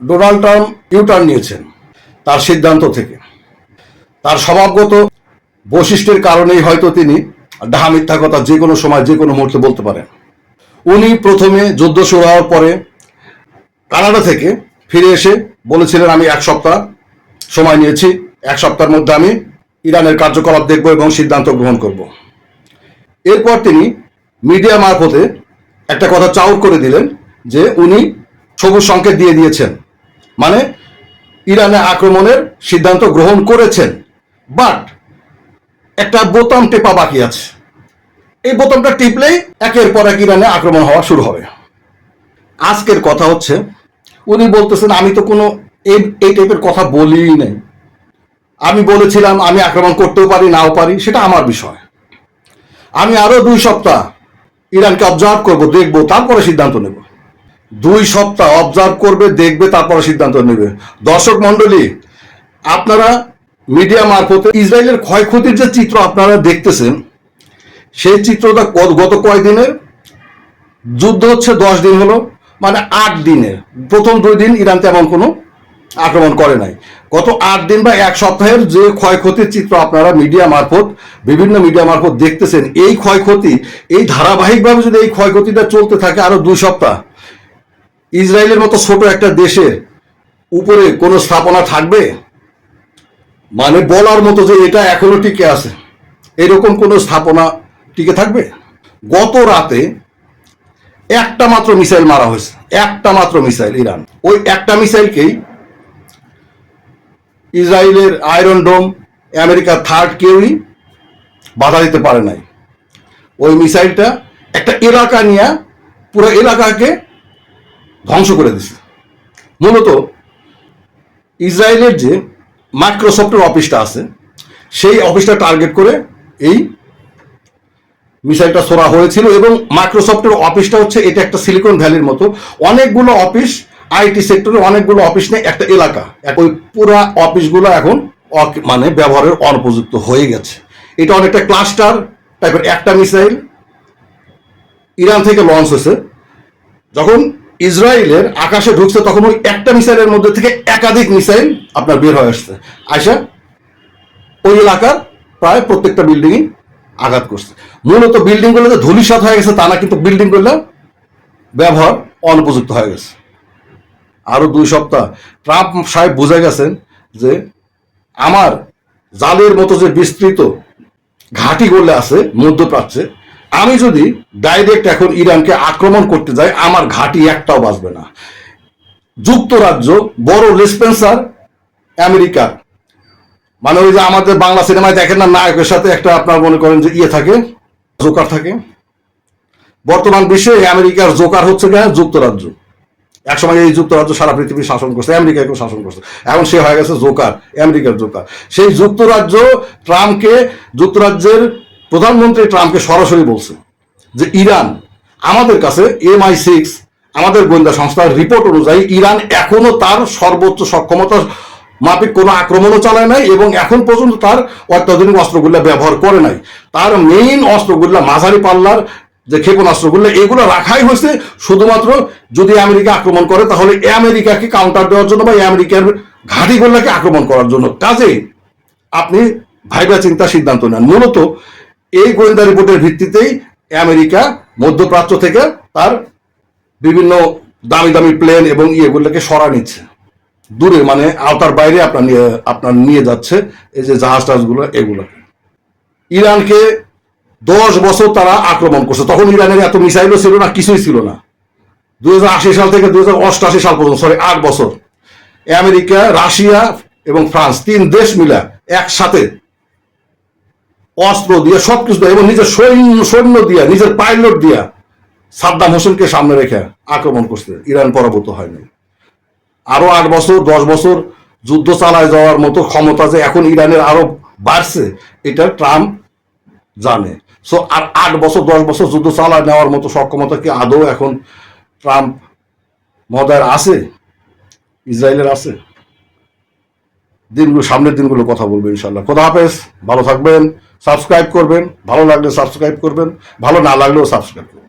Donald Trump U turn নিয়েছেন তার সিদ্ধান্ত থেকে। তার স্বভাবগত বৈশিষ্ট্যের কারণেই হয়তো তিনি ডাহা মিথ্যা কথা যে কোনো সময়, যে কোনো মুহূর্তে বলতে পারেন। উনি প্রথমে যুদ্ধ শুরু হওয়ার পরে কানাডা থেকে ফিরে এসে বলেছিলেন, আমি এক সপ্তাহ সময় নিয়েছি, এক সপ্তাহের মধ্যে আমি ইরানের কার্যকলাপ দেখব এবং সিদ্ধান্ত গ্রহণ করব। এরপর তিনি মিডিয়া মারফতে একটা কথা চাউর করে দিলেন যে উনি সবুজ সংকেত দিয়ে দিয়েছেন। মানে ইরানে আক্রমণের সিদ্ধান্ত গ্রহণ করেছেন। বাট একটা বোতাম টেপা বাকি আছে। এই বোতামটা টিপলেই একের পর এক ইরানে আক্রমণ হওয়া শুরু হবে। আজকের কথা হচ্ছে, উনি বলতেছেন, আমি তো কোনো এই এই টাইপের কথা বলিই নাই। আমি বলেছিলাম, আমি আক্রমণ করতেও পারি, নাও পারি, সেটা আমার বিষয়। আমি আরও দুই সপ্তাহ ইরানকে অবজার্ভ করব, দেখব, তারপরে সিদ্ধান্ত নেব। দুই সপ্তাহ অবজার্ভ করবে, দেখবে, তারপরে সিদ্ধান্ত নেবে। দর্শক মণ্ডলী, আপনারা মিডিয়া মারফতে ইসরায়েলের ক্ষয়ক্ষতির যে চিত্র আপনারা দেখতেছেন, সেই চিত্রটা গত কয়দিনের? যুদ্ধ হচ্ছে দশ দিন হলো মানে আট দিনের। প্রথম দুই দিন ইরান তেমন কোনো আক্রমণ করে নাই। গত আট দিন বা এক সপ্তাহের যে ক্ষয়ক্ষতির চিত্র আপনারা মিডিয়া মারফত, বিভিন্ন মিডিয়া মারফত দেখতেছেন, এই ক্ষয়ক্ষতি, এই ধারাবাহিকভাবে যদি এই ক্ষয়ক্ষতিটা চলতে থাকে আরও দুই সপ্তাহ ইসরায়েলের মতো ছোট একটা দেশের উপরে কোনো স্থাপনা থাকবে? মানে বলার মতো যে এটা এখনও টিকে আছে। এরকম কোনো স্থাপনা টিকে থাকবে? গত রাতে একটা মাত্র মিসাইল মারা হয়েছে। একটা মাত্র মিসাইল ইরান। ওই একটা মিসাইলকেই ইসরায়েলের আয়রন ডোম, আমেরিকার থার্ড কেউই বাধা দিতে পারে নাই। ওই মিসাইলটা একটা এলাকা নিয়ে পুরো এলাকাকে ধ্বংস করে দিছে। মূলত ইসরায়েলের যে মাইক্রোসফটের অফিসটা আছে, সেই অফিসটা টার্গেট করে এই মিসাইলটা ছোড়া হয়েছিল এবং মাইক্রোসফটের অফিসটা হচ্ছে এটা একটা সিলিকন ভ্যালির মতো। অনেকগুলো অফিস আইটি সেক্টরে অনেকগুলো অফিস নেই একটা এলাকা। এক- ওই পুরা অফিসগুলো এখন মানে ব্যবহারের অনুপযুক্ত হয়ে গেছে। এটা অনেকটা ক্লাস্টার টাইপের একটা মিসাইল ইরান থেকে লঞ্চ হয়েছে। যখন ইসরায়েলের আকাশে ঢুকছে, তখন ওই একটা মিসাইলের মধ্যে থেকে একাধিক মিসাইল আপনার বের হয়ে আসছে। আয়সা ওই এলাকার প্রায় প্রত্যেকটা বিল্ডিংই আঘাত করছে। মূলত বিল্ডিংগুলো যে ধূলিসাৎ হয়ে গেছে তা না, কিন্তু বিল্ডিংগুলো ব্যবহার অনুপযুক্ত হয়ে গেছে। আরও দুই সপ্তাহ। ট্রাম্প সাহেব বুঝে গেছেন যে আমার জালের মতো যে বিস্তৃত ঘাঁটি করলে আছে, মধ্যপ্রাচ্যে আমি যদি ডাইরেক্ট এখন ইরানকে আক্রমণ করতে যাই, আমার ঘাঁটি একটাও বাঁচবে না। যুক্তরাজ্য বড় রেসপেন্সার আমেরিকার মানে ওই যে আমাদের বাংলা সিনেমায় দেখেন না, নায়কের সাথে একটা আপনার মনে করেন যে ইয়ে থাকে, জোকার থাকে। বর্তমান বিশ্বে আমেরিকার জোকার হচ্ছে গিয়ে যুক্তরাজ্য। একসময় এই যুক্তরাজ্য সারা পৃথিবী শাসন করছে, আমেরিকাকেও শাসন করছে। এখন সে হয়ে গেছে জোকার, আমেরিকার জোকার। সেই যুক্তরাজ্য, ট্রাম্পকে যুক্তরাজ্যের প্রধানমন্ত্রী ট্রাম্পকে সরাসরি বলছে যে ইরান আমাদের কাছে এম আই সিক্স আমাদের গোয়েন্দা সংস্থার রিপোর্ট অনুযায়ী ইরান এখনও তার সর্বোচ্চ সক্ষমতা মাফিক কোনো আক্রমণও চালায় নাই এবং এখন পর্যন্ত তার অত্যাধুনিক অস্ত্রগুলা ব্যবহার করে নাই। তার মেইন অস্ত্রগুলা মাঝারি পাল্লার যে ক্ষেপণাস্ত্রগুলো, এগুলো রাখাই হয়েছে শুধুমাত্র যদি আমেরিকা আক্রমণ করে, তাহলে আমেরিকাকে কাউন্টার দেওয়ার জন্য বা আমেরিকার ঘাঁটিগুলোকে আক্রমণ করার জন্য। কাজেই আপনি ভাইবা চিন্তা সিদ্ধান্ত নেন। মূলত এই গোয়েন্দা রিপোর্টের ভিত্তিতেই আমেরিকা মধ্যপ্রাচ্য থেকে তার বিভিন্ন দামি দামি প্লেন এবং ইয়েগুলোকে সরা নিচ্ছে। দূরে মানে আওতার বাইরে আপনার নিয়ে আপনার নিয়ে যাচ্ছে এই যে জাহাজ টাহাজগুলো, এগুলো। ইরানকে দশ বছর তারা আক্রমণ করছে। তখন ইরানের এত মিসাইলও ছিল না, কিছুই ছিল না। দুই হাজার আশি সাল থেকে দুই হাজার অষ্টআশি সাল পর্যন্ত, সরি, আট বছর। আমেরিকা, রাশিয়া এবং ফ্রান্স তিন দেশ মিলা একসাথে অস্ত্র দিয়ে সবকিছু দিয়ে, এবং নিজের সৈন্য সৈন্য দিয়া, নিজের পাইলট দিয়া সাদ্দাম হোসেনকে সামনে রেখে আক্রমণ করছে। ইরান পরাভূত হয়নি। আরও আট বছর, দশ বছর যুদ্ধ চালায় যাওয়ার মতো ক্ষমতা যে এখন ইরানের আরও বাড়ছে, এটা ট্রাম্প জানে। সো আর আট বছর, দশ বছর যুদ্ধ চালায় নেওয়ার মতো সক্ষমতা কি আদৌ এখন ট্রাম্প মহোদয়ের আছে? ইসরায়েলের আছে? দিনগুলো, সামনের দিনগুলো কথা বলব ইনশাল্লাহ খোদা হাফেজ, ভালো থাকবেন, সাবস্ক্রাইব করবেন, ভালো লাগলে সাবস্ক্রাইব করবেন, ভালো না লাগলেও সাবস্ক্রাইব করবেন।